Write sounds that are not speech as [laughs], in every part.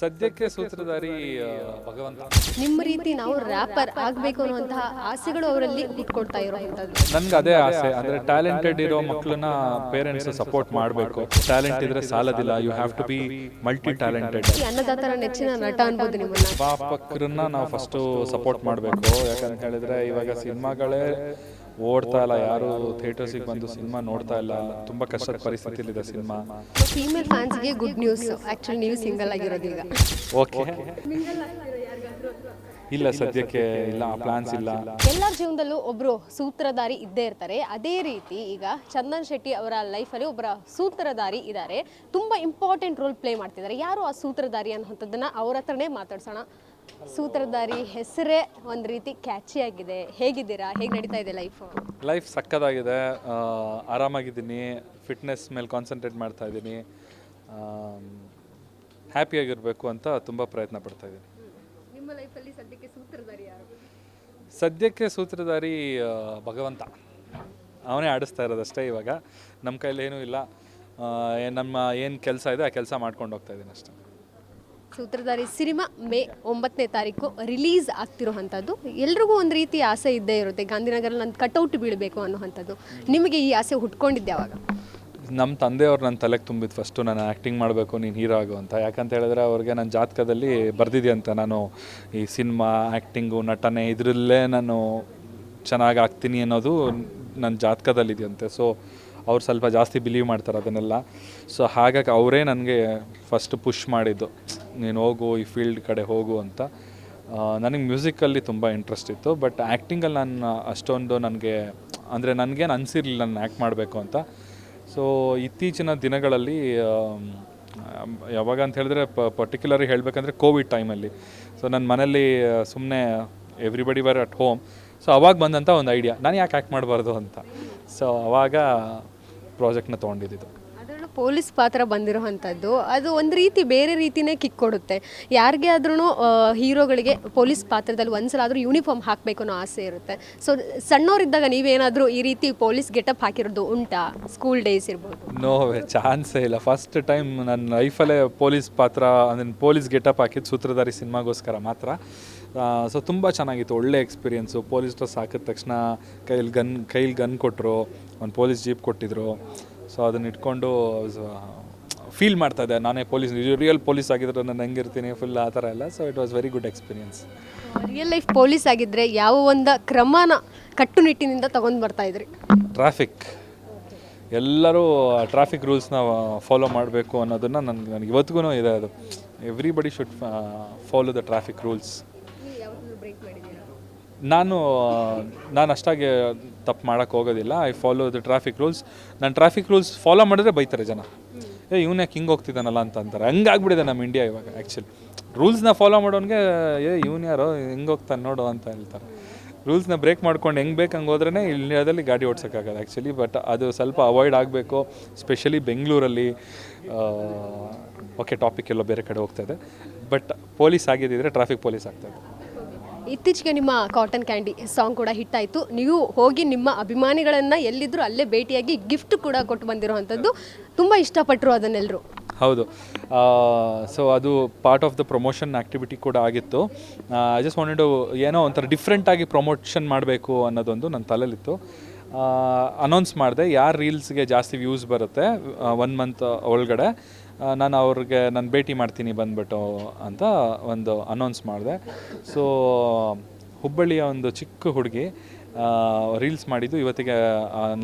ಸದ್ಯಕ್ಕೆ ಸೂತ್ರಧಾರಿ ಭಗವಂತ. ನಿಮ್ಮ ರೀತಿ ನಾವು ರ್ಯಾಪರ್ ಆಗಬೇಕು ಅನ್ನುವಂತಹ ಆಸೆಗಳು ಅವರಲ್ಲಿ ಹುಟ್ಕೊಡ್ತಾ ಇರೋ ನನ್ಗೆ ಅದೇ ಆಸೆ ಅಂದ್ರೆ ಟ್ಯಾಲೆಂಟೆಡ್ ಇರೋ ಮಕ್ಕಳನ್ನ ಪೇರೆಂಟ್ಸ್ ಸಪೋರ್ಟ್ ಮಾಡಬೇಕು. ಟ್ಯಾಲೆಂಟ್ ಇದ್ರೆ ಸಾಲದಿಲ್ಲ you have to be multi talented ಅನ್ನದಾತರ ನೆಚ್ಚಿನ ನಟ ಅನ್ಬೋದು ನಿಮ್ಮನ್ನ. ಪಾಪಕ್ರನ್ನ ನಾವು ಫಸ್ಟ್ ಸಪೋರ್ಟ್ ಮಾಡಬೇಕು. ಯಾಕಂತ ಹೇಳಿದ್ರೆ ಇವಾಗ ಸಿನಿಮಾಗಳೇ ಓಡ್ತಾ ಇಲ್ಲ ಯಾರು ಥಿಯೇಟರ್ಸಿಗೆ ಬಂದು ಸಿನಿಮಾ ನೋಡ್ತಾ ಇಲ್ಲ. ತುಂಬಾ ಕಷ್ಟದ ಪರಿಸ್ಥಿತಿಲಿದೆ ಸಿನಿಮಾ. ಫೀಮೇಲ್ ಫ್ಯಾನ್ಸ್ಗೆ ಗುಡ್ ನ್ಯೂಸ್ ಆಕ್ಚುಲಿ ನೀವು ಸಿಂಗಲ್ ಆಗಿರೋದು ಈಗ. ಓಕೆ ಇಲ್ಲ ಸದ್ಯಕ್ಕೆ ಇಲ್ಲ ಪ್ಲಾನ್ಸ್ ಇಲ್ಲ. ಎಲ್ಲರ ಜೀವನದಲ್ಲೂ ಒಬ್ರು ಸೂತ್ರಧಾರಿ ಇದ್ದೇ ಇರ್ತಾರೆ. ಅದೇ ರೀತಿ ಈಗ ಚಂದನ್ ಶೆಟ್ಟಿ ಅವರ ಲೈಫಲ್ಲಿ ಒಬ್ಬರ ಸೂತ್ರಧಾರಿ ಇದ್ದಾರೆ ತುಂಬಾ ಇಂಪಾರ್ಟೆಂಟ್ ರೋಲ್ ಪ್ಲೇ ಮಾಡ್ತಿದ್ದಾರೆ. ಯಾರು ಆ ಸೂತ್ರಧಾರಿ ಅನ್ನೋಂಥದ್ದನ್ನ ಅವ್ರ ಹತ್ರನೇ ಮಾತಾಡ್ಸೋಣ. ಸೂತ್ರಧಾರಿ ಹೆಸರೇ ಒಂದು ರೀತಿ ಕ್ಯಾಚಿ ಆಗಿದೆ. ಹೇಗಿದ್ದೀರಾ? ಹೇಗೆ ನಡೀತಾ ಇದೆ ಲೈಫ್ ಲೈಫ್ ಸಕ್ಕದಾಗಿದೆ. ಆರಾಮಾಗಿದ್ದೀನಿ. ಫಿಟ್ನೆಸ್ ಮೇಲೆ ಕಾನ್ಸಂಟ್ರೇಟ್ ಮಾಡ್ತಾ ಇದ್ದೀನಿ. ಹ್ಯಾಪಿಯಾಗಿರಬೇಕು ಅಂತ ತುಂಬ ಪ್ರಯತ್ನ ಪಡ್ತಾ ಇದ್ದೀನಿ. ನಿಮ್ಮ ಲೈಫಲ್ಲಿ ಸದ್ಯಕ್ಕೆ ಸೂತ್ರಧಾರಿ ಯಾರು? ಸದ್ಯಕ್ಕೆ ಸೂತ್ರಧಾರಿ ಆ, ಭಗವಂತ. ಅವನೇ ಆಡಿಸ್ತಾ ಇರೋದಷ್ಟೇ ಇವಾಗ. ನಮ್ಮ ಕೈಲಿ ಏನೂ ಇಲ್ಲ. ಆ, ಏನ್ ನಮ್ಮ ಏನು ಕೆಲಸ ಇದೆ ಆ ಕೆಲಸ ಮಾಡ್ಕೊಂಡು ಹೋಗ್ತಾ ಇದ್ದೀನಿ ಅಷ್ಟೇ. ಸೂತ್ರಧಾರಿ ಸಿನಿಮಾ ಮೇ ಒಂಬತ್ತನೇ ತಾರೀಕು ರಿಲೀಸ್ ಆಗ್ತಿರೋವಂಥದ್ದು. ಎಲ್ರಿಗೂ ಒಂದು ರೀತಿ ಆಸೆ ಇದ್ದೇ ಇರುತ್ತೆ. ಗಾಂಧಿನಗರಲ್ಲಿ ನನ್ನ ಕಟೌಟ್ ಬೀಳಬೇಕು ಅನ್ನೋವಂಥದ್ದು. ನಿಮಗೆ ಈ ಆಸೆ ಹುಟ್ಕೊಂಡಿದ್ದೆ ಯಾವಾಗ ನಮ್ಮ ತಂದೆಯವ್ರು ನನ್ನ ತಲೆಗೆ ತುಂಬಿದ್ದು ಫಸ್ಟು ನಾನು ಆ್ಯಕ್ಟಿಂಗ್ ಮಾಡಬೇಕು, ನೀನು ಹೀರೋ ಆಗು ಅಂತ. ಯಾಕಂತ ಹೇಳಿದ್ರೆ ಅವ್ರಿಗೆ ನನ್ನ ಜಾತಕದಲ್ಲಿ ಬರ್ದಿದೆಯಂತೆ ನಾನು ಈ ಸಿನಿಮಾ ಆ್ಯಕ್ಟಿಂಗು ನಟನೆ ಇದರಲ್ಲೇ ನಾನು ಚೆನ್ನಾಗಿ ಆಗ್ತೀನಿ ಅನ್ನೋದು ನನ್ನ ಜಾತಕದಲ್ಲಿದೆಯಂತೆ. ಸೊ ಅವ್ರು ಸ್ವಲ್ಪ ಜಾಸ್ತಿ ಬಿಲೀವ್ ಮಾಡ್ತಾರೆ ಅದನ್ನೆಲ್ಲ. ಸೊ ಹಾಗಾಗಿ ಅವರೇ ನನಗೆ ಫಸ್ಟ್ ಪುಷ್ ಮಾಡಿದ್ದು. ನೀನು ಹೋಗು, ಈ ಫೀಲ್ಡ್ ಕಡೆ ಹೋಗು ಅಂತ. ನನಗೆ ಮ್ಯೂಸಿಕಲ್ಲಿ ತುಂಬ ಇಂಟ್ರೆಸ್ಟ್ ಇತ್ತು ಬಟ್ ಆ್ಯಕ್ಟಿಂಗಲ್ಲಿ ನಾನು ಅಷ್ಟೊಂದು ನನಗೆ, ಅಂದರೆ ನನಗೇನು ಅನಿಸಿರ್ಲಿಲ್ಲ ನಾನು ಆ್ಯಕ್ಟ್ ಮಾಡಬೇಕು ಅಂತ. ಸೊ ಇತ್ತೀಚಿನ ದಿನಗಳಲ್ಲಿ ಯಾವಾಗ ಅಂತ ಹೇಳಿದ್ರೆ ಪ ಪರ್ಟಿಕ್ಯುಲರ್ ಹೇಳಬೇಕಂದ್ರೆ ಕೋವಿಡ್ ಟೈಮಲ್ಲಿ ಸೊ ನನ್ನ ಮನೇಲಿ ಸುಮ್ಮನೆ everybody were at home so ಅವಾಗ ಬಂದಂಥ ಒಂದು ಐಡಿಯಾ ನಾನು ಯಾಕೆ ಆ್ಯಕ್ಟ್ ಮಾಡಬಾರ್ದು ಅಂತ. ಸೊ ಅವಾಗ ಪ್ರಾಜೆಕ್ಟ್ನ ತೊಗೊಂಡಿದ್ದು ಪೊಲೀಸ್ ಪಾತ್ರ ಬಂದಿರುವಂಥದ್ದು, ಅದು ಒಂದು ರೀತಿ ಬೇರೆ ರೀತಿನೇ ಕಿಕ್ ಕೊಡುತ್ತೆ ಯಾರಿಗೆ ಆದ್ರೂ ಹೀರೋಗಳಿಗೆ ಪೊಲೀಸ್ ಪಾತ್ರದಲ್ಲಿ ಒಂದ್ಸಲ ಆದರೂ ಯೂನಿಫಾರ್ಮ್ ಹಾಕಬೇಕು ಅನ್ನೋ ಆಸೆ ಇರುತ್ತೆ. ಸೊ ಸಣ್ಣವರಿದ್ದಾಗ ನೀವೇನಾದರೂ ಈ ರೀತಿ ಪೊಲೀಸ್ ಗೆಟಪ್ ಹಾಕಿರೋದು ಉಂಟಾ? ಸ್ಕೂಲ್ ಡೇಸ್ ಇರ್ಬೋದು. ನೋ ಚಾನ್ಸೇ ಇಲ್ಲ. ಫಸ್ಟ್ ಟೈಮ್ ನನ್ನ ಲೈಫಲ್ಲೇ ಪೊಲೀಸ್ ಪಾತ್ರ ಅದನ್ನು ಪೊಲೀಸ್ ಗೆಟಪ್ ಹಾಕಿದ್ದು ಸೂತ್ರಧಾರಿ ಸಿನಿಮಾಗೋಸ್ಕರ ಮಾತ್ರ. ಸೊ ತುಂಬ ಚೆನ್ನಾಗಿತ್ತು. ಒಳ್ಳೆ ಎಕ್ಸ್ಪೀರಿಯೆನ್ಸು ಪೊಲೀಸ್ ಡ್ರೆಸ್ ಹಾಕಿದ ತಕ್ಷಣ ಕೈಲಿ ಗನ್ ಕೈಲಿ ಗನ್ ಕೊಟ್ಟರು ಒಂದು ಪೊಲೀಸ್ ಜೀಪ್ ಕೊಟ್ಟಿದ್ರು. ಸೊ ಅದನ್ನ ಇಟ್ಕೊಂಡು ಫೀಲ್ ಮಾಡ್ತಾ ಇದ್ದೆ. ನಾನೇ ಪೊಲೀಸ್ ರಿಯಲ್ ಪೊಲೀಸ್ ಆಗಿದ್ರೆ ನಾನು ಹೆಂಗಿರ್ತೀನಿ ಫುಲ್ ಆ ಥರ ಎಲ್ಲ. So it was very good experience real life police ಆಗಿದ್ರೆ ಯಾವ ಒಂದು ಕ್ರಮನ ಕಟ್ಟುನಿಟ್ಟಿನಿಂದ ತಗೊಂಡು ಬರ್ತಾ ಇದ್ರಿ? ಟ್ರಾಫಿಕ್ ಎಲ್ಲರೂ ಟ್ರಾಫಿಕ್ ರೂಲ್ಸ್ನ ಫಾಲೋ ಮಾಡಬೇಕು ಅನ್ನೋದನ್ನು ನನಗೆ ನನಗೆ ಇವತ್ತಿಗೂ ಇದೆ ಅದು. Everybody should follow the traffic rules ನಾನು ನಾನು ಅಷ್ಟಾಗಿ ತಪ್ಪು ಮಾಡೋಕ್ಕೆ ಹೋಗೋದಿಲ್ಲ. I follow the traffic rules ನಾನು ಟ್ರಾಫಿಕ್ ರೂಲ್ಸ್ ಫಾಲೋ ಮಾಡಿದ್ರೆ ಬೈತಾರೆ ಜನ. ಏ, ಇವನು ಯಾಕೆ ಹಿಂಗೆ ಹೋಗ್ತಿದ್ದಾನಲ್ಲ ಅಂತ ಅಂತಾರೆ. ಹಂಗಾಗ್ಬಿಟ್ಟಿದೆ ನಮ್ಮ ಇಂಡಿಯಾ ಇವಾಗ ಆ್ಯಕ್ಚುಲಿ ರೂಲ್ಸ್ನ ಫಾಲೋ ಮಾಡೋನಿಗೆ, ಏ, ಇವನು ಯಾರು ಹಿಂಗೆ ಹೋಗ್ತಾನೆ ನೋಡು ಅಂತ ಹೇಳ್ತಾರೆ. ರೂಲ್ಸ್ನ ಬ್ರೇಕ್ ಮಾಡ್ಕೊಂಡು ಹೆಂಗೆ ಬೇಕು ಹಂಗೆ ಹೋದ್ರೇ ಇಂಡಿಯಾದಲ್ಲಿ ಗಾಡಿ ಓಡ್ಸೋಕ್ಕಾಗಲ್ಲ ಆ್ಯಕ್ಚುಲಿ ಬಟ್ ಅದು ಸ್ವಲ್ಪ ಅವಾಯ್ಡ್ ಆಗಬೇಕು ಸ್ಪೆಷಲಿ ಬೆಂಗಳೂರಲ್ಲಿ ಓಕೆ ಟಾಪಿಕ್ ಎಲ್ಲ ಬೇರೆ ಕಡೆ ಹೋಗ್ತಾ ಇದೆ. ಬಟ್ ಪೊಲೀಸ್ ಆಗಿದ್ದಿದ್ರೆ ಟ್ರಾಫಿಕ್ ಪೊಲೀಸ್ ಆಗ್ತಾಯಿದೆ ಇತ್ತೀಚೆಗೆ ನಿಮ್ಮ ಕಾಟನ್ ಕ್ಯಾಂಡಿ ಸಾಂಗ್ ಕೂಡ ಹಿಟ್ ಆಯಿತು. ನೀವು ಹೋಗಿ ನಿಮ್ಮ ಅಭಿಮಾನಿಗಳನ್ನು ಎಲ್ಲಿದ್ರು ಅಲ್ಲೇ ಭೇಟಿಯಾಗಿ ಗಿಫ್ಟ್ ಕೂಡ ಕೊಟ್ಟು ಬಂದಿರುವಂಥದ್ದು. ತುಂಬ ಇಷ್ಟಪಟ್ಟರು ಅದನ್ನೆಲ್ಲರೂ ಹೌದು. ಸೊ ಅದು part of the promotion activity ಕೂಡ ಆಗಿತ್ತು. ಐ ಜಸ್ಟ್ ವಾಂಟೆಡ್ ಏನೋ ಒಂಥರ ಡಿಫ್ರೆಂಟಾಗಿ ಪ್ರಮೋಷನ್ ಮಾಡಬೇಕು ಅನ್ನೋದೊಂದು ನನ್ನ ತಲೆಯಲ್ಲಿತ್ತು ಅನೌನ್ಸ್ ಮಾಡಿದೆ. ಯಾರು ರೀಲ್ಸ್ಗೆ ಜಾಸ್ತಿ ವ್ಯೂಸ್ ಬರುತ್ತೆ ಒನ್ ಮಂತ್ ಒಳಗಡೆ. ನಾನು ಅವ್ರಿಗೆ, ನಾನು ಭೇಟಿ ಮಾಡ್ತೀನಿ ಬಂದ್ಬಿಟ್ಟು ಅಂತ ಒಂದು ಅನೌನ್ಸ್ ಮಾಡಿದೆ. ಸೊ ಹುಬ್ಬಳ್ಳಿಯ ಒಂದು ಚಿಕ್ಕ ಹುಡುಗಿ ರೀಲ್ಸ್ ಮಾಡಿದ್ದು ಇವತ್ತಿಗೆ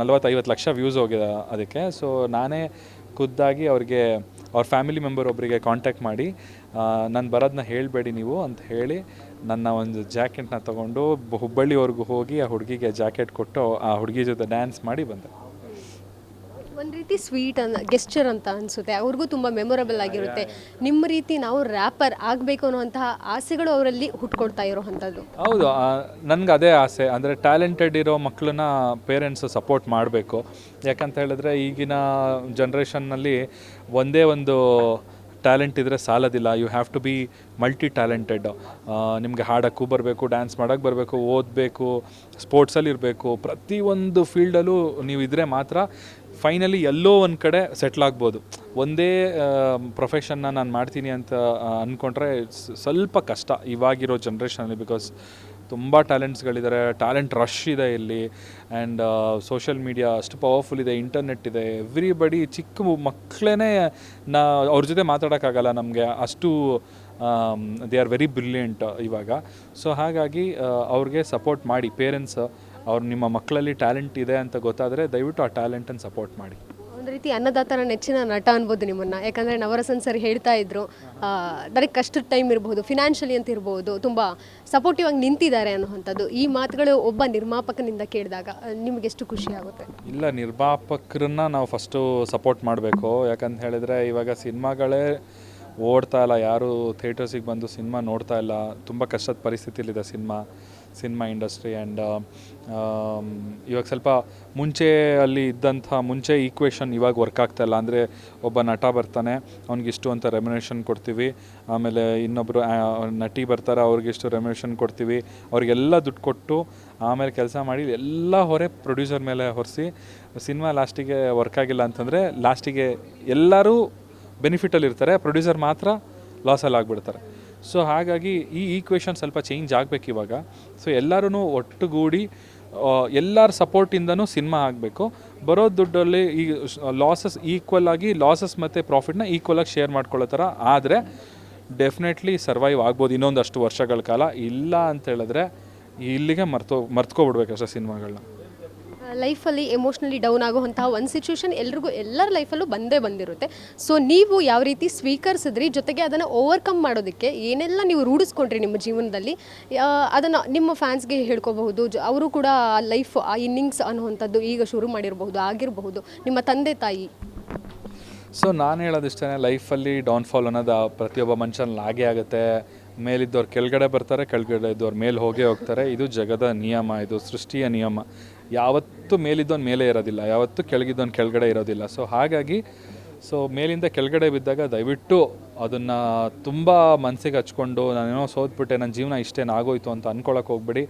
ನಲವತ್ತೈವತ್ತು ಲಕ್ಷ ವ್ಯೂಸ್ ಹೋಗಿದೆ ಅದಕ್ಕೆ. ಸೊ ನಾನೇ ಖುದ್ದಾಗಿ ಅವ್ರಿಗೆ, ಅವ್ರ ಫ್ಯಾಮಿಲಿ ಮೆಂಬರ್ ಒಬ್ಬರಿಗೆ ಕಾಂಟ್ಯಾಕ್ಟ್ ಮಾಡಿ ನಾನು ಬರೋದನ್ನ ಹೇಳಬೇಡಿ ನೀವು ಅಂತ ಹೇಳಿ ನನ್ನ ಒಂದು ಜಾಕೆಟ್ನ ತೊಗೊಂಡು ಹುಬ್ಬಳ್ಳಿವರೆಗೂ ಹೋಗಿ ಆ ಹುಡುಗಿಗೆ ಜಾಕೆಟ್ ಕೊಟ್ಟು ಆ ಹುಡುಗಿ ಜೊತೆ ಡ್ಯಾನ್ಸ್ ಮಾಡಿ ಬಂದೆ. ಒಂದು ರೀತಿ ಸ್ವೀಟ್ ಅನ್ನ ಗೆಸ್ಚರ್ ಅಂತ ಅನಿಸುತ್ತೆ. ಅವ್ರಿಗೂ ತುಂಬ ಮೆಮೊರಬಲ್ ಆಗಿರುತ್ತೆ. ನಿಮ್ಮ ರೀತಿ ನಾವು ರ್ಯಾಪರ್ ಆಗಬೇಕು ಅನ್ನುವಂತಹ ಆಸೆಗಳು ಅವರಲ್ಲಿ ಹುಟ್ಕೊಳ್ತಾ ಇರೋವಂಥದ್ದು ಹೌದು ನನಗೆ ಅದೇ ಆಸೆ. ಅಂದರೆ ಟ್ಯಾಲೆಂಟೆಡ್ ಇರೋ ಮಕ್ಕಳನ್ನ ಪೇರೆಂಟ್ಸ್ ಸಪೋರ್ಟ್ ಮಾಡಬೇಕು. ಯಾಕಂತ ಹೇಳಿದ್ರೆ ಈಗಿನ ಜನ್ರೇಷನ್ನಲ್ಲಿ ಒಂದೇ ಒಂದು ಟ್ಯಾಲೆಂಟ್ ಇದ್ದರೆ ಸಾಲದಿಲ್ಲ. You have to be multi talented ನಿಮಗೆ ಹಾಡೋಕ್ಕೂ ಬರಬೇಕು ಡ್ಯಾನ್ಸ್ ಮಾಡೋಕ್ಕೆ ಬರಬೇಕು ಓದಬೇಕು ಸ್ಪೋರ್ಟ್ಸಲ್ಲಿ ಇರಬೇಕು ಪ್ರತಿಯೊಂದು ಫೀಲ್ಡಲ್ಲೂ ನೀವು ಇದ್ದರೆ ಮಾತ್ರ ಫೈನಲಿ ಎಲ್ಲೋ ಒಂದು ಕಡೆ ಸೆಟ್ಲ್ ಆಗ್ಬೋದು. ಒಂದೇ ಪ್ರೊಫೆಷನ್ನ ನಾನು ಮಾಡ್ತೀನಿ ಅಂತ ಅಂದ್ಕೊಂಡ್ರೆ ಸ್ವಲ್ಪ ಕಷ್ಟ ಇವಾಗಿರೋ ಜನ್ರೇಷನಲ್ಲಿ ಬಿಕಾಸ್ ತುಂಬ ಟ್ಯಾಲೆಂಟ್ಸ್ಗಳಿದ್ದಾರೆ ಟ್ಯಾಲೆಂಟ್ ರಶ್ ಇದೆ ಇಲ್ಲಿ ಆ್ಯಂಡ್ ಸೋಷಿಯಲ್ ಮೀಡಿಯಾ ಅಷ್ಟು ಪವರ್ಫುಲ್ ಇದೆ ಇಂಟರ್ನೆಟ್ ಇದೆ ಎವ್ರಿಬಡಿ ಚಿಕ್ಕ ಮಕ್ಕಳೇ ನಾ, ಅವ್ರ ಜೊತೆ ಮಾತಾಡೋಕ್ಕಾಗಲ್ಲ ನಮಗೆ ಅಷ್ಟು ದೇ ಆರ್ ವೆರಿ ಬ್ರಿಲಿಯಂಟ್ ಇವಾಗ. ಸೊ ಹಾಗಾಗಿ ಅವ್ರಿಗೆ ಸಪೋರ್ಟ್ ಮಾಡಿ ಪೇರೆಂಟ್ಸ್ ಅವ್ರು ನಿಮ್ಮ ಮಕ್ಕಳಲ್ಲಿ ಟ್ಯಾಲೆಂಟ್ ಇದೆ ಅಂತ ಗೊತ್ತಾದರೆ ದಯವಿಟ್ಟು ಆ ಟ್ಯಾಲೆಂಟನ್ನು ಸಪೋರ್ಟ್ ಮಾಡಿ. ಒಂದು ರೀತಿ ಅನ್ನದಾತನ ನೆಚ್ಚಿನ ನಟ ಅನ್ಬೋದು ನಿಮ್ಮನ್ನು. ಯಾಕಂದರೆ ನವರಸನ್ ಸರ್ ಹೇಳ್ತಾ ಇದ್ರು ನನಗೆ ಕಷ್ಟದ ಟೈಮ್ ಇರ್ಬೋದು ಫಿನಾನ್ಷಿಯಲಿ ಅಂತ ಇರ್ಬೋದು ತುಂಬ ಸಪೋರ್ಟಿವ್ ಆಗಿ ನಿಂತಿದ್ದಾರೆ ಅನ್ನುವಂಥದ್ದು. ಈ ಮಾತುಗಳು ಒಬ್ಬ ನಿರ್ಮಾಪಕನಿಂದ ಕೇಳಿದಾಗ ನಿಮ್ಗೆ ಎಷ್ಟು ಖುಷಿ ಆಗುತ್ತೆ? ಇಲ್ಲ ನಿರ್ಮಾಪಕರನ್ನ ನಾವು ಫಸ್ಟು ಸಪೋರ್ಟ್ ಮಾಡಬೇಕು. ಯಾಕಂತ ಹೇಳಿದರೆ ಇವಾಗ ಸಿನಿಮಾಗಳೇ ಓಡ್ತಾ ಇಲ್ಲ. ಯಾರು ಥಿಯೇಟರ್ಸಿಗೆ ಬಂದು ಸಿನಿಮಾ ನೋಡ್ತಾ ಇಲ್ಲ. ತುಂಬ ಕಷ್ಟದ ಪರಿಸ್ಥಿತಿಲಿದೆ ಸಿನಿಮಾ. ಸಿನಿಮಾ ಇಂಡಸ್ಟ್ರಿ ಆ್ಯಂಡ್ ಇವಾಗ ಸ್ವಲ್ಪ ಮುಂಚೆ ಅಲ್ಲಿ ಇದ್ದಂಥ ಮುಂಚೆ ಈಕ್ವೇಷನ್ ಇವಾಗ ವರ್ಕ್ ಆಗ್ತಾಯಿಲ್ಲ ಅಂದರೆ ಒಬ್ಬ ನಟ ಬರ್ತಾನೆ ಅವ್ನಿಗಿಷ್ಟು ಅಂತ ರೆಮ್ಯುನೇಷನ್ ಕೊಡ್ತೀವಿ. ಆಮೇಲೆ ಇನ್ನೊಬ್ಬರು ನಟಿ ಬರ್ತಾರೆ ಅವ್ರಿಗಿಷ್ಟು ರೆಮ್ಯುನೇಷನ್ ಕೊಡ್ತೀವಿ. ಅವ್ರಿಗೆಲ್ಲ ದುಡ್ಡು ಕೊಟ್ಟು ಆಮೇಲೆ ಕೆಲಸ ಮಾಡಿ ಎಲ್ಲ ಹೊರೆ ಪ್ರೊಡ್ಯೂಸರ್ ಮೇಲೆ ಹೊರಿಸಿ ಸಿನಿಮಾ ಲಾಸ್ಟಿಗೆ ವರ್ಕ್ ಆಗಿಲ್ಲ ಅಂತಂದರೆ ಲಾಸ್ಟಿಗೆ ಎಲ್ಲರೂ ಬೆನಿಫಿಟಲ್ಲಿರ್ತಾರೆ ಪ್ರೊಡ್ಯೂಸರ್ ಮಾತ್ರ ಲಾಸಲ್ಲಿ ಆಗಿಬಿಡ್ತಾರೆ ಸೊ ಹಾಗಾಗಿ ಈ ಈಕ್ವೇಷನ್ ಸ್ವಲ್ಪ ಚೇಂಜ್ ಆಗಬೇಕು ಇವಾಗ. ಸೊ ಎಲ್ಲರೂ ಒಟ್ಟುಗೂಡಿ ಎಲ್ಲರ ಸಪೋರ್ಟಿಂದನೂ ಸಿನಿಮಾ ಆಗಬೇಕು. ಬರೋ ದುಡ್ಡಲ್ಲಿ ಈ ಲಾಸಸ್ ಈಕ್ವಲ್ ಆಗಿ ಲಾಸಸ್ ಮತ್ತು ಪ್ರಾಫಿಟ್ನ ಈಕ್ವಲ್ ಆಗಿ ಶೇರ್ ಮಾಡ್ಕೊಳ್ಳೋ ಥರ ಆದರೆ ಡೆಫಿನೆಟ್ಲಿ ಸರ್ವೈವ್ ಆಗ್ಬೋದು ಇನ್ನೊಂದಷ್ಟು ವರ್ಷಗಳ ಕಾಲ. ಇಲ್ಲ ಅಂತ ಹೇಳಿದ್ರೆ ಇಲ್ಲಿಗೆ ಮರ್ತೋ ಮರ್ತ್ಕೊಬಿಡ್ಬೇಕಷ್ಟೇ ಸಿನಿಮಾಗಳನ್ನ ಲೈಫಲ್ಲಿ ಎಮೋಷ್ನಲಿ ಡೌನ್ ಆಗುವಂತಹ ಒಂದು ಸಿಚುವೇಶನ್ ಎಲ್ರಿಗೂ ಎಲ್ಲರ ಲೈಫಲ್ಲೂ ಬಂದೇ ಬಂದಿರುತ್ತೆ. ಸೊ ನೀವು ಯಾವ ರೀತಿ ಸ್ವೀಕರಿಸಿದ್ರಿ, ಜೊತೆಗೆ ಅದನ್ನು ಓವರ್ಕಮ್ ಮಾಡೋದಕ್ಕೆ ಏನೆಲ್ಲ ನೀವು ರೂಢಿಸ್ಕೊಂಡ್ರಿ ನಿಮ್ಮ ಜೀವನದಲ್ಲಿ? ಅದನ್ನು ನಿಮ್ಮ ಫ್ಯಾನ್ಸ್ಗೆ ಹೇಳ್ಕೋಬಹುದು ಅವರು ಕೂಡ ಲೈಫ್, ಆ ಇನ್ನಿಂಗ್ಸ್ ಅನ್ನುವಂಥದ್ದು ಈಗ ಶುರು ಮಾಡಿರಬಹುದು, ಆಗಿರಬಹುದು. ನಿಮ್ಮ ತಂದೆ ತಾಯಿ. ಸೊ ನಾನು ಹೇಳೋದಿಷ್ಟೇ ಲೈಫಲ್ಲಿ ಡೌನ್ಫಾಲ್ ಅನ್ನೋದು ಪ್ರತಿಯೊಬ್ಬ ಮನುಷ್ಯನಲ್ಲಿ ಆಗೇ ಆಗುತ್ತೆ. ಮೇಲಿದ್ದವ್ರು ಕೆಳಗಡೆ ಬರ್ತಾರೆ, ಕೆಳಗಡೆ ಇದ್ದವ್ರು ಮೇಲೆ ಹೋಗೇ ಹೋಗ್ತಾರೆ. ಇದು ಜಗದ ನಿಯಮ, ಇದು ಸೃಷ್ಟಿಯ ನಿಯಮ. ಯಾವತ್ತೂ ಮೇಲಿದ್ದೊಂದು ಮೇಲೆ ಇರೋದಿಲ್ಲ, ಯಾವತ್ತೂ ಕೆಳಗಿದ್ದೊಂದು ಕೆಳಗಡೆ ಇರೋದಿಲ್ಲ. ಸೊ ಹಾಗಾಗಿ ಸೊ ಮೇಲಿಂದ ಕೆಳಗಡೆ ಬಿದ್ದಾಗ ದಯವಿಟ್ಟು ಅದನ್ನು ತುಂಬ ಮನಸ್ಸಿಗೆ ಹಚ್ಕೊಂಡು, ನಾನೇನೋ ಸೋತ್ಬಿಟ್ಟೆ, ನನ್ನ ಜೀವನ ಇಷ್ಟೇನಾಗೋಯ್ತು ಅಂತ ಅಂದ್ಕೊಳಕ್ಕೆ ಹೋಗ್ಬೇಡಿ.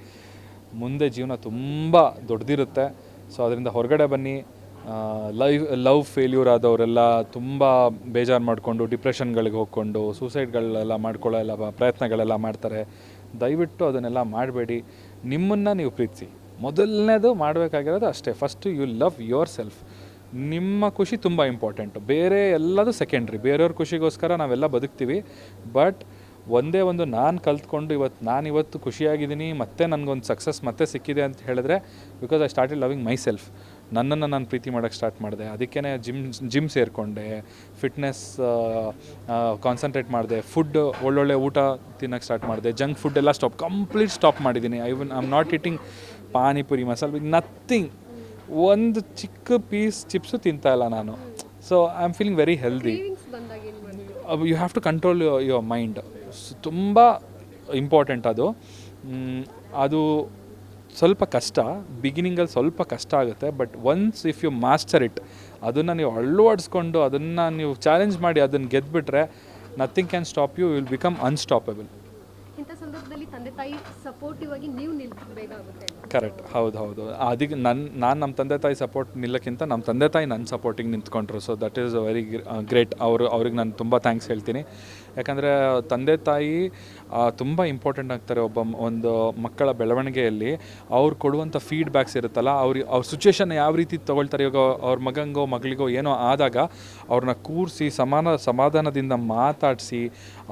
ಮುಂದೆ ಜೀವನ ತುಂಬ ದೊಡ್ಡದಿರುತ್ತೆ ಸೊ ಅದರಿಂದ ಹೊರಗಡೆ ಬನ್ನಿ. ಲೈವ್, ಲವ್ ಫೇಲ್ಯೂರ್ ಆದವರೆಲ್ಲ ತುಂಬ ಬೇಜಾರು ಮಾಡಿಕೊಂಡು, ಡಿಪ್ರೆಷನ್ಗಳಿಗೆ ಹೋಗ್ಕೊಂಡು, ಸೂಸೈಡ್ಗಳೆಲ್ಲ ಮಾಡ್ಕೊಳ್ಳೋ ಎಲ್ಲ ಪ್ರಯತ್ನಗಳೆಲ್ಲ ಮಾಡ್ತಾರೆ. ದಯವಿಟ್ಟು ಅದನ್ನೆಲ್ಲ ಮಾಡಬೇಡಿ. ನಿಮ್ಮನ್ನು ನೀವು ಪ್ರೀತಿಸಿ. ಮೊದಲನೇದು ಮಾಡಬೇಕಾಗಿರೋದು ಅಷ್ಟೇ. First you love yourself ನಿಮ್ಮ ಖುಷಿ ತುಂಬ ಇಂಪಾರ್ಟೆಂಟು ಬೇರೆ ಎಲ್ಲದು ಸೆಕೆಂಡ್ರಿ ಬೇರೆಯವ್ರ ಖುಷಿಗೋಸ್ಕರ ನಾವೆಲ್ಲ ಬದುಕ್ತೀವಿ. ಬಟ್ ಒಂದೇ ಒಂದು ನಾನು ಕಲ್ತ್ಕೊಂಡು ಇವತ್ತು ನಾನು ಇವತ್ತು ಖುಷಿಯಾಗಿದ್ದೀನಿ, ಮತ್ತೆ ನನಗೊಂದು ಸಕ್ಸಸ್ ಮತ್ತೆ ಸಿಕ್ಕಿದೆ ಅಂತ ಹೇಳಿದ್ರೆ because I started loving myself ನನ್ನನ್ನು ನಾನು ಪ್ರೀತಿ ಮಾಡೋಕ್ಕೆ ಸ್ಟಾರ್ಟ್ ಮಾಡಿದೆ. ಅದಕ್ಕೇ ಜಿಮ್ ಜಿಮ್ ಸೇರಿಕೊಂಡೆ. ಫಿಟ್ನೆಸ್ ಕಾನ್ಸಂಟ್ರೇಟ್ ಮಾಡಿದೆ. ಫುಡ್ ಒಳ್ಳೊಳ್ಳೆ ಊಟ ತಿನ್ನೋಕ್ಕೆ ಸ್ಟಾರ್ಟ್ ಮಾಡಿದೆ. ಜಂಕ್ ಫುಡ್ ಎಲ್ಲ ಸ್ಟಾಪ್ ಕಂಪ್ಲೀಟ್ ಸ್ಟಾಪ್ ಮಾಡಿದ್ದೀನಿ I I am not eating panipuri masala nothing ಒಂದು ಚಿಕ್ಕ ಪೀಸ್ ಚಿಪ್ಸು ತಿಂತಾಯಿಲ್ಲ ಇಲ್ಲ ನಾನು. So I am feeling very healthy you have to control your mind ತುಂಬ ಇಂಪಾರ್ಟೆಂಟ್ ಅದು. ಅದು ಸ್ವಲ್ಪ ಕಷ್ಟ. ಬಿಗಿನಿಂಗಲ್ಲಿ ಸ್ವಲ್ಪ ಕಷ್ಟ ಆಗುತ್ತೆ. But once if you master it ಅದನ್ನು ನೀವು ಅಳವಡಿಸ್ಕೊಂಡು ಅದನ್ನು ನೀವು ಚಾಲೆಂಜ್ ಮಾಡಿ ಅದನ್ನು ಗೆದ್ದುಬಿಟ್ರೆ nothing can stop you will become unstoppable ಇಂಥ ಸಂದರ್ಭದಲ್ಲಿ ತಂದೆ ತಾಯಿ ಸಪೋರ್ಟಿವ್ ಆಗಿ ನೀವು ನಿಲ್ಬೇಕಾಗುತ್ತೆ ಕರೆಕ್ಟ್. ಹೌದು ಹೌದು. ಅದಕ್ಕೆ ನನ್ನ ನಾನು ನಮ್ಮ ತಂದೆ ತಾಯಿ ಸಪೋರ್ಟ್ ನಿಲ್ಲಕ್ಕಿಂತ ನಮ್ಮ ತಂದೆ ತಾಯಿ ನನ್ನ supporting ನಿಂತ್ಕೊಂಡ್ರು. So that is very great ಅವರು, ಅವ್ರಿಗೆ ನಾನು ತುಂಬ ಥ್ಯಾಂಕ್ಸ್ ಹೇಳ್ತೀನಿ. ಯಾಕಂದರೆ ತಂದೆ ತಾಯಿ ತುಂಬ ಇಂಪಾರ್ಟೆಂಟ್ ಆಗ್ತಾರೆ ಒಬ್ಬ ಒಂದು ಮಕ್ಕಳ ಬೆಳವಣಿಗೆಯಲ್ಲಿ. ಅವ್ರು ಕೊಡುವಂಥ ಫೀಡ್ಬ್ಯಾಕ್ಸ್ ಇರುತ್ತಲ್ಲ, ಅವ್ರ ಅವ್ರ ಸಿಚುವೇಶನ್ ಯಾವ ರೀತಿ ತೊಗೊಳ್ತಾರೆ, ಇವಾಗ ಅವ್ರ ಮಗಂಗೋ, ಮಗಳಿಗೋ ಏನೋ ಆದಾಗ ಅವ್ರನ್ನ ಕೂರಿಸಿ, ಸಮಾನ, ಸಮಾಧಾನದಿಂದ ಮಾತಾಡಿಸಿ,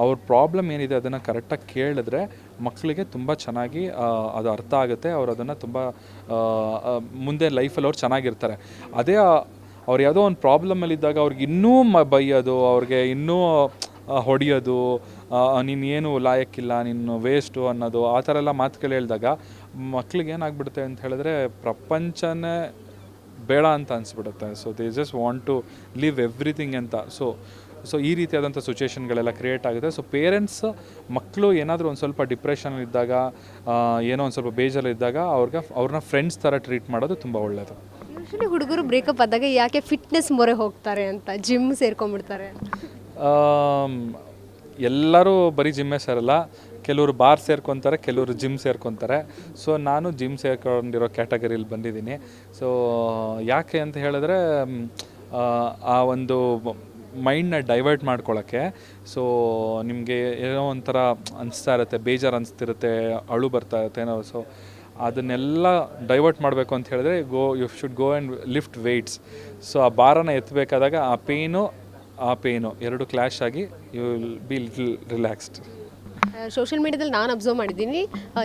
ಅವ್ರ ಪ್ರಾಬ್ಲಮ್ ಏನಿದೆ ಅದನ್ನು ಕರೆಕ್ಟಾಗಿ ಕೇಳಿದ್ರೆ ಮಕ್ಕಳಿಗೆ ತುಂಬ ಚೆನ್ನಾಗಿ ಅದು ಅರ್ಥ ಆಗುತ್ತೆ. ಅವ್ರು ಅದನ್ನು ತುಂಬ ಆ, ಆ, ಮುಂದೆ ಲೈಫಲ್ಲಿ ಅವ್ರು ಚೆನ್ನಾಗಿರ್ತಾರೆ. ಅದೇ ಅವ್ರು ಯಾವುದೋ ಒಂದು ಪ್ರಾಬ್ಲಮಲ್ಲಿದ್ದಾಗ ಅವ್ರಿಗೆ ಇನ್ನೂ ಮ ಬೈಯೋದು ಅವ್ರಿಗೆ ಇನ್ನೂ ಹೊಡೆಯೋದು ನೀನು ಏನು ಲಾಯಕ್ಕಿಲ್ಲ ನೀನು ವೇಸ್ಟು ಅನ್ನೋದು ಆ ಥರ ಎಲ್ಲ ಮಾತುಗಳು ಹೇಳಿದಾಗ ಮಕ್ಳಿಗೆ ಏನಾಗ್ಬಿಡುತ್ತೆ ಅಂತ ಹೇಳಿದ್ರೆ ಪ್ರಪಂಚನೇ ಬೇಡ ಅಂತ ಅನಿಸ್ಬಿಡುತ್ತೆ. So they just want to live everything ಅಂತ. ಸೊ ಸೊ ಈ ರೀತಿಯಾದಂಥ ಸಿಚುವೇಷನ್ಗಳೆಲ್ಲ ಕ್ರಿಯೇಟ್ ಆಗುತ್ತೆ. ಸೊ ಪೇರೆಂಟ್ಸ್ ಮಕ್ಕಳು ಏನಾದರೂ ಒಂದು ಸ್ವಲ್ಪ ಡಿಪ್ರೆಷನ್ ಇದ್ದಾಗ ಏನೋ ಒಂದು ಸ್ವಲ್ಪ ಬೇಜಾರಿದ್ದಾಗ ಅವ್ರಿಗೆ ಅವ್ರನ್ನ ಫ್ರೆಂಡ್ಸ್ ಥರ ಟ್ರೀಟ್ ಮಾಡೋದು ತುಂಬ ಒಳ್ಳೆಯದು ಹುಡುಗರು ಬ್ರೇಕಪ್ ಆದಾಗ ಯಾಕೆ ಫಿಟ್ನೆಸ್ ಮೊರೆ ಹೋಗ್ತಾರೆ ಅಂತ ಜಿಮ್ ಸೇರ್ಕೊಂಡ್ಬಿಡ್ತಾರೆ ಎಲ್ಲರೂ ಬರೀ ಜಿಮ್ಮೇ ಸೇರಲ್ಲ. ಕೆಲವರು ಬಾರ್ ಸೇರ್ಕೊತಾರೆ ಕೆಲವರು ಜಿಮ್ ಸೇರ್ಕೊತಾರೆ. ಸೊ ನಾನು ಜಿಮ್ ಸೇರ್ಕೊಂಡಿರೋ ಕ್ಯಾಟಗರಿಲಿ ಬಂದಿದ್ದೀನಿ. ಸೊ ಯಾಕೆ ಅಂತ ಹೇಳಿದ್ರೆ ಆ ಒಂದು ಮೈಂಡ್ನ ಡೈವರ್ಟ್ ಮಾಡ್ಕೊಳ್ಳೋಕ್ಕೆ ಸೊ ನಿಮಗೆ ಏನೋ ಒಂಥರ ಅನಿಸ್ತಾ ಇರುತ್ತೆ, ಬೇಜಾರು ಅನಿಸ್ತಿರುತ್ತೆ, ಅಳು ಬರ್ತಾ ಇರುತ್ತೆ, ಏನೋ ಸೊ ಅದನ್ನೆಲ್ಲ ಡೈವರ್ಟ್ ಮಾಡಬೇಕು ಅಂತ ಹೇಳಿದ್ರೆ go you should go and lift weights so ಆ ಭಾರನ ಎತ್ತಬೇಕಾದಾಗ ಆ ಪೇಯ್ನು ಆ ಪೇಯ್ನು ಎರಡು ಕ್ಲ್ಯಾಶ್ ಆಗಿ you will be little relaxed social ಮೀಡಿಯಾದಲ್ಲಿ ನಾನು ಅಬ್ಸರ್ವ್ ಮಾಡಿದ್ದೀನಿ.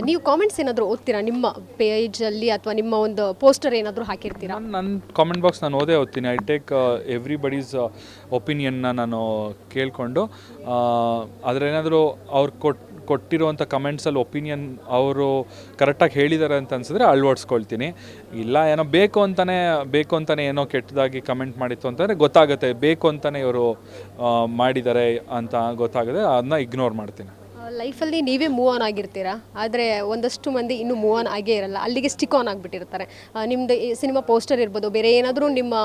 ನೀವು ಕಾಮೆಂಟ್ಸ್ ಏನಾದರೂ ಓದ್ತೀರಾ? ನಿಮ್ಮ ಪೇಜಲ್ಲಿ ಅಥವಾ ನಿಮ್ಮ ಒಂದು ಪೋಸ್ಟರ್ ಏನಾದರೂ ಹಾಕಿರ್ತೀರಾ? ನಾನು ನನ್ನ ಕಾಮೆಂಟ್ ಬಾಕ್ಸ್ ನಾನು ಓದೇ ಓದ್ತೀನಿ. ಐ ಟೇಕ್ ಎವ್ರಿಬಡೀಸ್ ಒಪಿನಿಯನ್ನ ನಾನು ಕೇಳಿಕೊಂಡು ಅದರೇನಾದರೂ ಅವ್ರು ಕೊಟ್ಟು ಕೊಟ್ಟಿರುವಂಥ ಕಮೆಂಟ್ಸಲ್ಲಿ ಒಪಿನಿಯನ್ ಅವರು ಕರೆಕ್ಟಾಗಿ ಹೇಳಿದ್ದಾರೆ ಅಂತ ಅನ್ಸಿದ್ರೆ ಅಳವಡಿಸ್ಕೊಳ್ತೀನಿ ಇಲ್ಲ, ಏನೋ ಬೇಕು ಅಂತಲೇ ಬೇಕು ಅಂತಲೇ ಏನೋ ಕೆಟ್ಟದಾಗಿ ಕಮೆಂಟ್ ಮಾಡಿತ್ತು ಅಂತಂದರೆ ಗೊತ್ತಾಗುತ್ತೆ. ಬೇಕು ಅಂತಲೇ ಇವರು ಮಾಡಿದ್ದಾರೆ ಅಂತ ಗೊತ್ತಾಗದೆ ಅದನ್ನ ಇಗ್ನೋರ್ ಮಾಡ್ತೀನಿ. ಲೈಫಲ್ಲಿ ನೀವೇ ಮೂವ್ ಆನ್ ಆಗಿರ್ತೀರಾ? ಆದರೆ ಒಂದಷ್ಟು ಮಂದಿ ಇನ್ನೂ ಮೂವ್ ಆನ್ ಆಗೇ ಇರಲ್ಲ. ಅಲ್ಲಿಗೆ ಸ್ಟಿಕ್ ಆನ್ ಆಗಿಬಿಟ್ಟಿರ್ತಾರೆ. ನಿಮ್ಮದು ಸಿನಿಮಾ ಪೋಸ್ಟರ್ ಇರ್ಬೋದು, ಬೇರೆ ಏನಾದರೂ ನಿಮ್ಮ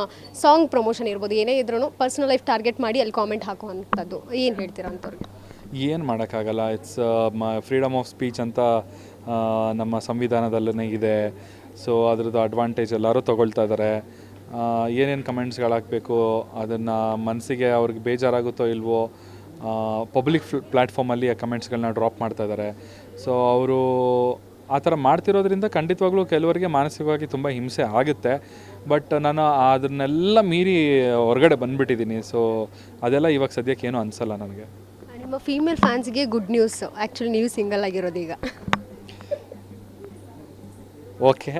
ಸಾಂಗ್ ಪ್ರಮೋಷನ್ ಇರ್ಬೋದು, ಏನೇ ಇದ್ರೂ ಪರ್ಸನಲ್ ಲೈಫ್ ಟಾರ್ಗೆಟ್ ಮಾಡಿ ಅಲ್ಲಿ ಕಾಮೆಂಟ್ ಹಾಕುವಂಥದ್ದು. ಏನು ಹೇಳ್ತೀರಾ ಅಂಥವ್ರಿಗೆ ಏನು ಮಾಡೋಕ್ಕಾಗಲ್ಲ. ಇಟ್ಸ್ ಮ ಫ್ರೀಡಮ್ ಆಫ್ ಸ್ಪೀಚ್ ಅಂತ ನಮ್ಮ ಸಂವಿಧಾನದಲ್ಲೇ ಇದೆ. ಸೊ ಅದ್ರದ್ದು ಅಡ್ವಾಂಟೇಜ್ ಎಲ್ಲರೂ ತೊಗೊಳ್ತಾ ಇದ್ದಾರೆ ಏನೇನು ಕಮೆಂಟ್ಸ್ಗಳಾಗಬೇಕು ಅದನ್ನು ಮನಸ್ಸಿಗೆ ಅವ್ರಿಗೆ ಬೇಜಾರಾಗುತ್ತೋ ಇಲ್ವೋ ಪಬ್ಲಿಕ್ ಪ್ಲ್ಯಾಟ್ಫಾರ್ಮಲ್ಲಿ ಆ ಕಮೆಂಟ್ಸ್ಗಳನ್ನ ಡ್ರಾಪ್ ಮಾಡ್ತಾ ಇದ್ದಾರೆ ಸೊ ಅವರು ಆ ಥರ ಮಾಡ್ತಿರೋದ್ರಿಂದ ಖಂಡಿತವಾಗ್ಲೂ ಕೆಲವರಿಗೆ ಮಾನಸಿಕವಾಗಿ ತುಂಬ ಹಿಂಸೆ ಆಗುತ್ತೆ. ಬಟ್ ನಾನು ಅದನ್ನೆಲ್ಲ ಮೀರಿ ಹೊರಗಡೆ ಬಂದುಬಿಟ್ಟಿದ್ದೀನಿ. ಸೊ ಅದೆಲ್ಲ ಇವಾಗ ಸದ್ಯಕ್ಕೆ ಏನೂ ಅನಿಸಲ್ಲ ನನಗೆ. ನಿಮ್ಮ ಫೀಮೇಲ್ ಫ್ಯಾನ್ಸ್ಗೆ ಗುಡ್ ನ್ಯೂಸ್ ಆ್ಯಕ್ಚುಲಿ ನೀವು ಸಿಂಗಲ್ ಆಗಿರೋದು ಈಗ. ಓಕೆ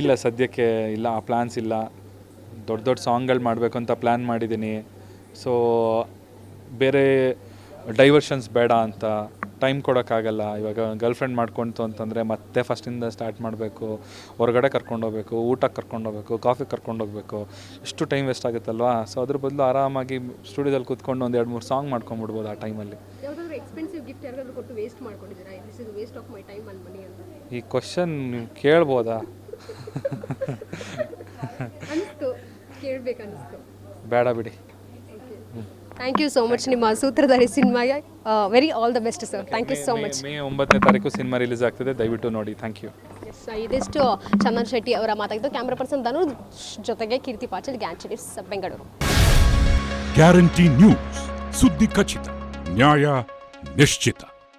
ಇಲ್ಲ ಸದ್ಯಕ್ಕೆ ಇಲ್ಲ ಆ ಪ್ಲ್ಯಾನ್ಸ್ ಇಲ್ಲ. ದೊಡ್ಡ ದೊಡ್ಡ ಸಾಂಗ್ಗಳು ಮಾಡಬೇಕು ಅಂತ ಪ್ಲ್ಯಾನ್ ಮಾಡಿದ್ದೀನಿ. ಸೊ ಬೇರೆ ಡೈವರ್ಷನ್ಸ್ ಬೇಡ ಅಂತ ಟೈಮ್ ಕೊಡೋಕ್ಕಾಗಲ್ಲ. ಇವಾಗ ಗರ್ಲ್ಫ್ರೆಂಡ್ ಮಾಡ್ಕೊಂತು ಅಂತಂದರೆ ಮತ್ತೆ ಫಸ್ಟಿಂದ ಸ್ಟಾರ್ಟ್ ಮಾಡಬೇಕು. ಹೊರಗಡೆ ಕರ್ಕೊಂಡೋಗ್ಬೇಕು ಊಟಕ್ಕೆ ಕರ್ಕೊಂಡೋಗ್ಬೇಕು ಕಾಫಿ ಕರ್ಕೊಂಡೋಗ್ಬೇಕು ಇಷ್ಟು ಟೈಮ್ ವೇಸ್ಟ್ ಆಗುತ್ತಲ್ವಾ? ಸೊ ಅದ್ರ ಬದಲು ಆರಾಮಾಗಿ ಸ್ಟುಡಿಯೋದಲ್ಲಿ ಕೂತ್ಕೊಂಡು ಒಂದು ಎರಡು ಮೂರು ಸಾಂಗ್ ಮಾಡ್ಕೊಂಬಿಡ್ಬೋದು ಆ ಟೈಮಲ್ಲಿ. ಈ ಕ್ವಶನ್ ನೀವು ಕೇಳ್ಬೋದಾ? [laughs] ಅನಿಸ್ತು ಕೇಳಬೇಕು ಅನಿಸ್ತು ಬೇಡ. ಬಿಡಿ ಥ್ಯಾಂಕ್ ಯು ಸೋ ಮಚ್ ನಿಮ್ಮ ಸೂತ್ರಧಾರಿ ಸಿನಿಮಾಗೆ. Very all the best sir thank you so much May ಒಂಬತ್ತನೇ ತಾರೀಕು ಸಿನಿಮಾ ರಿಲೀಸ್ ಆಗ್ತಿದೆ. ದಯವಿಟ್ಟು ನೋಡಿ. ಥ್ಯಾಂಕ್ ಯು ಎಸ್ ಇದಿಷ್ಟು ಚಂದನ್ ಶೆಟ್ಟಿ ಅವರ ಮಾತಾಗಿದ್ದು ಕ್ಯಾಮ್ರಾ ಪರ್ಸನ್ ಧನು ಜೊತೆಗೆ ಕೀರ್ತಿ ಪಾಚಲ್ ಗ್ಯಾನ್ ಬೆಂಗಳೂರು ಗ್ಯಾರಂಟಿ ನ್ಯೂಸ್ ಸುದ್ದಿ ಖಚಿತ ನ್ಯಾಯ ನಿಶ್ಚಿತ.